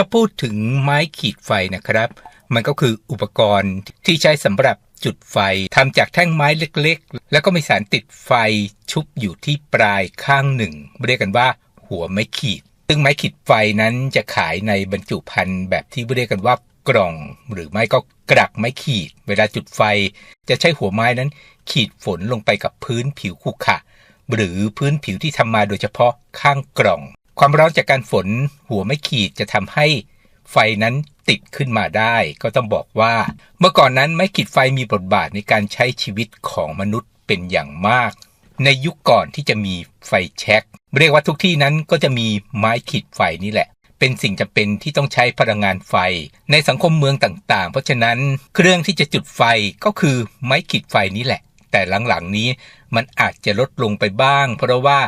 ถ้าพูดถึงไม้ขีดไฟนะครับ มันก็คืออุปกรณ์ที่ใช้สำหรับจุดไฟทำจากแท่งไม้เล็กๆ แล้วก็มีสารติดไฟชุบอยู่ที่ปลายข้างหนึ่ง เรียกกันว่า หัวไม้ขีด ซึ่งไม้ขีดไฟนั้นจะขายในบรรจุภัณฑ์แบบที่เรียกกันว่ากล่อง หรือไม่ก็กรักไม้ขีด เวลาจุดไฟ จะใช้หัวไม้นั้น ขีดฝนลงไปกับพื้นผิวขรุขระหรือพื้นผิวที่ทำมาโดยเฉพาะข้างกล่อง ความร้อนจากการฝนหัวไม้ขีดจะทำให้ไฟนั้นติดขึ้นมาได้ ก็ต้องบอกว่า เมื่อก่อนนั้นไม้ขีดไฟมีบทบาทในการใช้ชีวิตของมนุษย์เป็นอย่างมาก ในยุคก่อนที่จะมีไฟแช็กเรียกว่าทุกที่นั้นก็จะมีไม้ขีดไฟนี่แหละ เป็นสิ่งจำเป็นที่ต้องใช้พลังงานไฟ ในสังคมเมืองต่างๆ เพราะฉะนั้นเครื่องที่จะจุดไฟก็คือไม้ขีดไฟนี่แหละ แต่หลังๆนี้มันอาจจะลดลงไปบ้าง เพราะว่า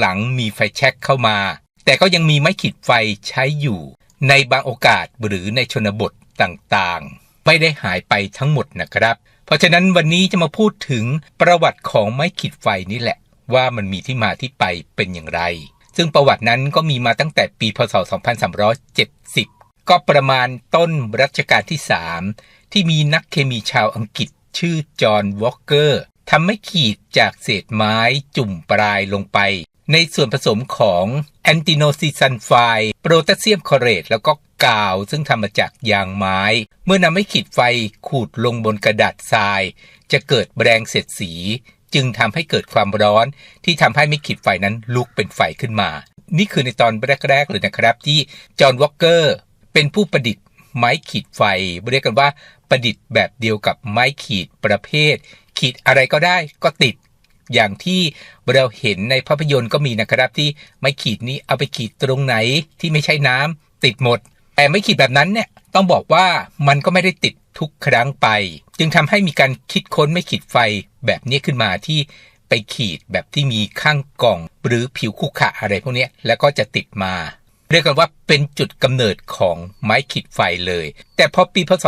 หลังๆ มีไฟแช็กเข้ามา แต่ก็ยังมีไม้ขีดไฟใช้อยู่ ในบางโอกาสหรือในชนบทต่างๆ ไม่ได้หายไปทั้งหมดนะครับ เพราะฉะนั้นวันนี้จะมาพูดถึงประวัติของไม้ขีดไฟนี่แหละ ว่ามันมีที่มาที่ไปเป็นอย่างไร ซึ่งประวัตินั้นก็มีมาตั้งแต่ปีพศ 2370 ก็ประมาณต้นรัชกาลที่ 3 ที่มีนักเคมีชาวอังกฤษชื่อจอห์นวอลเกอร์ทำไม้ขีดจากเศษไม้จุ่มปลายลงไป ในส่วนผสมของแอนติโนซิซันไฟโปรแทสเซียมคอเรตแล้วก็กาวซึ่งทำมาจากยางไม้ เมื่อนำไม้ขีดไฟขูดลงบนกระดาษทราย จะเกิดแรงเสียดสี จึงทำให้เกิดความร้อน ที่ทำให้ไม้ขีดไฟนั้นลุกเป็นไฟขึ้นมา นี่คือในตอนแรกๆเลยนะครับที่จอห์นวอลเกอร์เป็นผู้ประดิษฐ์ไม้ขีดไฟ เรียกกันว่าประดิษฐ์แบบเดียวกับไม้ขีดประเภท ขีดอะไรก็ได้ก็ติด อย่างที่เราเห็นในภาพยนตร์ก็มีนะครับที่ไม้ขีดนี้เอาไปขีดตรงไหนที่ไม่ใช่น้ำติดหมด แต่ไม้ขีดแบบนั้นเนี่ยต้องบอกว่ามันก็ไม่ได้ติดทุกครั้งไป จึงทำให้มีการคิดค้นไม้ขีดไฟแบบนี้ขึ้นมาที่ไปขีดแบบที่มีข้างกล่อง หรือผิวคุขะอะไรพวกนี้แล้วก็จะติดมา เรียกกันว่าเป็นจุดกำเนิดของไม้ขีดไฟเลย แต่พอปีพศ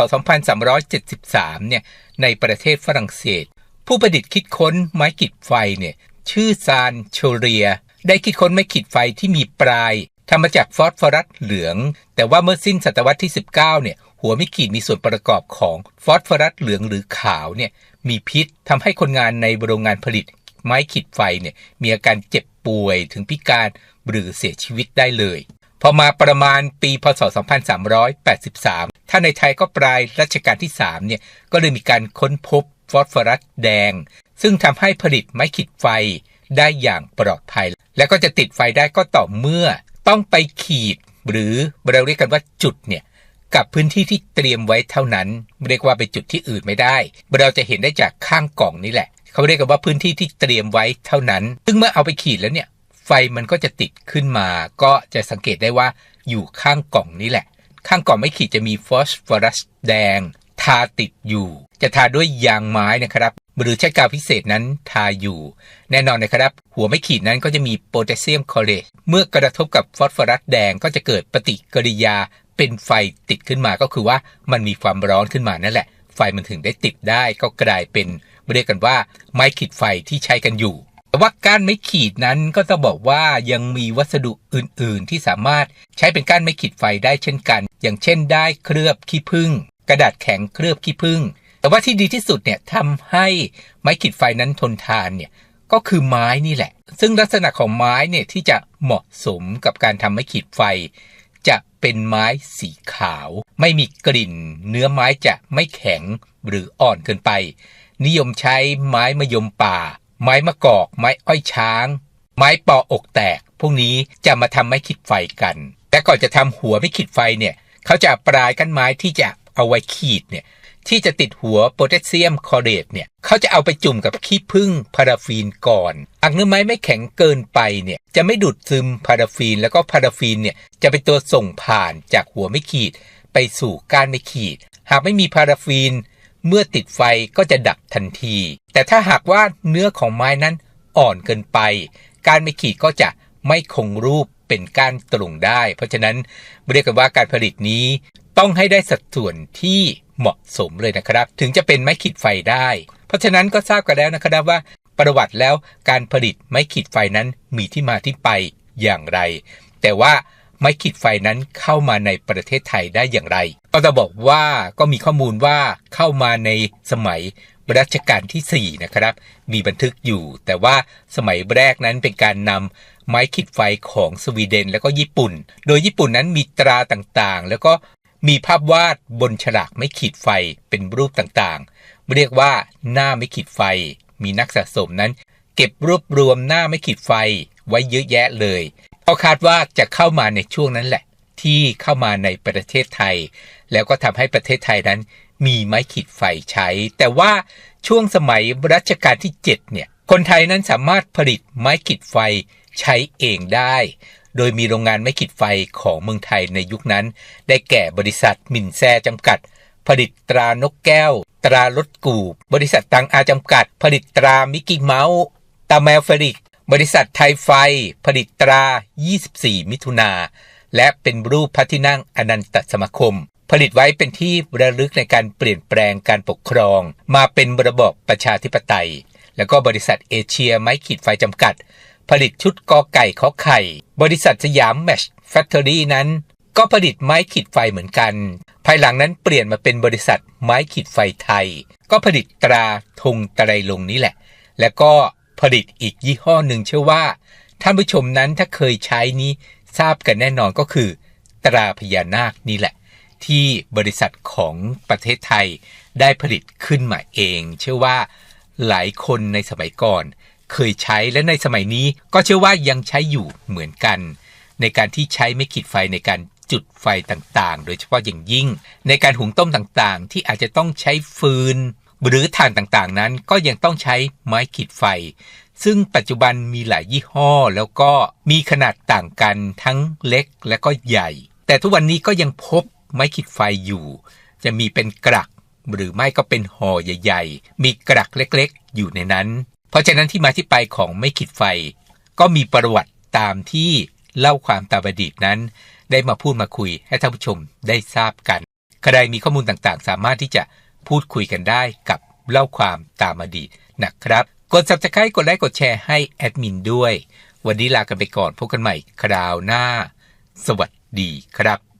2373 เนี่ยในประเทศฝรั่งเศส ผู้ประดิษฐ์คิดค้นไม้ขีดไฟเนี่ยชื่อซานโชเรีย ได้คิดค้นไม้ขีดไฟที่มีปลายทำมาจากฟอสฟอรัสเหลือง แต่ว่าเมื่อสิ้นศตวรรษที่ 19 เนี่ย หัวไม้ขีดมีส่วนประกอบของฟอสฟอรัสเหลืองหรือขาวเนี่ยมีพิษทำให้คนงานในโรงงานผลิตไม้ขีดไฟเนี่ยมีอาการเจ็บป่วยถึงพิการหรือเสียชีวิตได้เลย พอมาประมาณปีพศ 2383 ถ้าในไทยก็ปลายรัชกาลที่ 3 เนี่ย ก็เลยมีการค้นพบ ฟอสฟอรัสแดง ซึ่งทำให้ผลิตไม้ขีดไฟได้อย่างปลอดภัย และก็จะติดไฟได้ก็ต่อเมื่อต้องไปขีด หรือเราเรียกกันว่าจุดเนี่ยกับพื้นที่ที่เตรียมไว้เท่านั้น เรียกว่าไปจุดที่อื่นไม่ได้ เราจะเห็นได้จากข้างกล่องนี่แหละ เขาเรียกกันว่าพื้นที่ที่เตรียมไว้เท่านั้น ซึ่งเมื่อเอาไปขีดแล้วเนี่ย ไฟมันก็จะติดขึ้นมา ก็จะสังเกตได้ว่าอยู่ข้างกล่องนี่แหละ ข้างกล่องไม่ขีดจะมีฟอสฟอรัสแดง ทาติดอยู่ จะทาด้วยยางไม้นะครับหรือใช้กาวพิเศษนั้นทาอยู่ แน่นอนนะครับ หัวไม่ขีดนั้นก็จะมีโพแทสเซียมคลอเรตเมื่อกระทบกับฟอสฟอรัสแดงก็จะเกิดปฏิกิริยาเป็นไฟติดขึ้นมาก็คือว่ามันมีความร้อนขึ้นมานั่นแหละ ไฟมันถึงได้ติดได้ก็กลายเป็นเรียกกันว่า ไม้ขีดไฟที่ใช้กันอยู่แต่ว่าก้านไม้ขีดนั้นก็ต้องบอกว่ายังมีวัสดุอื่น ๆ ที่สามารถใช้เป็นก้านไม้ขีดไฟได้เช่นกัน อย่างเช่นได้เคลือบขี้ผึ้งกระดาษแข็งเคลือบขี้ผึ้ง แต่ว่าที่ดีที่สุดเนี่ยทำให้ไม้ขีดไฟนั้นทนทานเนี่ยก็คือไม้นี่แหละ ซึ่งลักษณะของไม้เนี่ยที่จะเหมาะสมกับการทำไม้ขีดไฟ จะเป็นไม้สีขาว ไม่มีกลิ่น เนื้อไม้จะไม่แข็งหรืออ่อนเกินไป นิยมใช้ไม้มะยมป่า ไม้มะกอก ไม้อ้อยช้าง ไม้ปออกแตก พวกนี้จะมาทำไม้ขีดไฟกันแต่ก่อนจะทำหัวไม้ขีดไฟเนี่ยเขาจะปลายกันไม้ที่จะเอาไว้ขีดเนี่ย ที่จะติดหัวโพแทสเซียมคอเรตเนี่ยเขาจะเอาไปจุ่มกับขี้ผึ้งพาราฟีนก่อนหากเนื้อไม้ไม่แข็งเกินไปเนี่ยจะไม่ดูดซึมพาราฟีน แล้วก็พาราฟีนเนี่ยจะเป็นตัวส่งผ่านจากหัวไม่ขีด ไปสู่ก้านไม่ขีด หากไม่มีพาราฟีน เมื่อติดไฟก็จะดับทันที แต่ถ้าหากว่าเนื้อของไม้นั้นอ่อนเกินไป การไม่ขีดก็จะไม่คงรูปเป็นก้านตรงได้ เพราะฉะนั้นเรียกกันว่าการผลิตนี้ต้องให้ได้สัดส่วนที่ เหมาะสมเลยนะครับ ถึงจะเป็นไม้ขีดไฟได้ เพราะฉะนั้นก็ทราบกันแล้วนะครับว่า ประวัติแล้วการผลิตไม้ขีดไฟนั้นมีที่มาที่ไปอย่างไร แต่ว่าไม้ขีดไฟนั้นเข้ามาในประเทศไทยได้อย่างไร ก็จะบอกว่าก็มีข้อมูลว่าเข้ามาในสมัยรัชกาลที่ 4 นะครับ มีบันทึกอยู่ แต่ว่าสมัยแรกนั้นเป็นการนำไม้ขีดไฟของสวีเดน แล้วก็ญี่ปุ่น โดยญี่ปุ่นนั้นมีตราต่างๆ แล้วก็ มีภาพวาดบนฉลากไม้ขีดไฟเป็นรูปต่างๆ เรียกว่าหน้าไม้ขีดไฟ มีนักสะสมนั้น เก็บรวบรวมหน้าไม้ขีดไฟไว้เยอะแยะเลยก็คาดว่าจะเข้ามาในช่วงนั้นแหละ ที่เข้ามาในประเทศไทย แล้วก็ทำให้ประเทศไทยนั้น มีไม้ขีดไฟใช้ แต่ว่าช่วงสมัยรัชกาลที่ 7 เนี่ย คนไทยนั้นสามารถผลิตไม้ขีดไฟใช้เองได้ โดยมีโรงงานไม้ขีดไฟของเมืองไทยในยุคนั้น ได้แก่บริษัทมินแซจำกัด ผลิตตรานกแก้ว ตรารถกูบบริษัทตังอาจำกัด ผลิตตรามิกกี้เมาส์ตาแมวเฟริก บริษัทไทยไฟ ผลิตตรา 24 มิถุนาและเป็นรูปพระที่นั่งอนันตสมาคม ผลิตไว้เป็นที่ระลึกในการเปลี่ยนแปลงการปกครอง มาเป็นระบอบประชาธิปไตย แล้วก็บริษัทเอเชียไม้ขีดไฟจำกัด ผลิตชุดกอไก่ขอไข่ บริษัทสยามแมชแฟคทอรี่นั้น ก็ผลิตไม้ขีดไฟเหมือนกัน ภายหลังนั้นเปลี่ยนมาเป็นบริษัทไม้ขีดไฟไทย ก็ผลิตตราธงไตรลงนี้แหละ แล้วก็ผลิตอีกยี่ห้อหนึ่งเชื่อว่าท่านผู้ชมนั้นถ้าเคยใช้นี้ทราบกันแน่นอนก็คือ ตราพญานาคนี่แหละ ที่บริษัทของประเทศไทยได้ผลิตขึ้นมาเอง เชื่อว่าหลายคนในสมัยก่อน เคยใช้และในสมัยนี้ก็เชื่อว่ายังใช้อยู่เหมือนกัน ในการที่ใช้ไม่ขีดไฟในการจุดไฟต่างๆ โดยเฉพาะอย่างยิ่ง ในการหุงต้มต่างๆ ที่อาจจะต้องใช้ฟืน หรือถ่านต่างๆ นั้นก็ยังต้องใช้ไม้ขีดไฟ ซึ่งปัจจุบันมีหลายยี่ห้อ แล้วก็มีขนาดต่างกันทั้งเล็กและก็ใหญ่ แต่ทุกวันนี้ก็ยังพบไม้ขีดไฟอยู่ จะมีเป็นกรักหรือไม่ก็เป็นห่อใหญ่ ๆ มีกรักเล็กๆ อยู่ในนั้น เพราะฉะนั้นที่มาที่ไปของไม้ขีดไฟ ก็มีประวัติตามที่เล่าความตามอดีตนั้น ได้มาพูดมาคุยให้ท่านผู้ชมได้ทราบกัน ใครมีข้อมูลต่างๆ สามารถที่จะพูดคุยกันได้กับเล่าความตามอดีตนะครับ กด subscribe กดไลค์กดแชร์ให้แอดมินด้วย วันนี้ลากันไปก่อนพบกันใหม่คราวหน้า สวัสดีครับ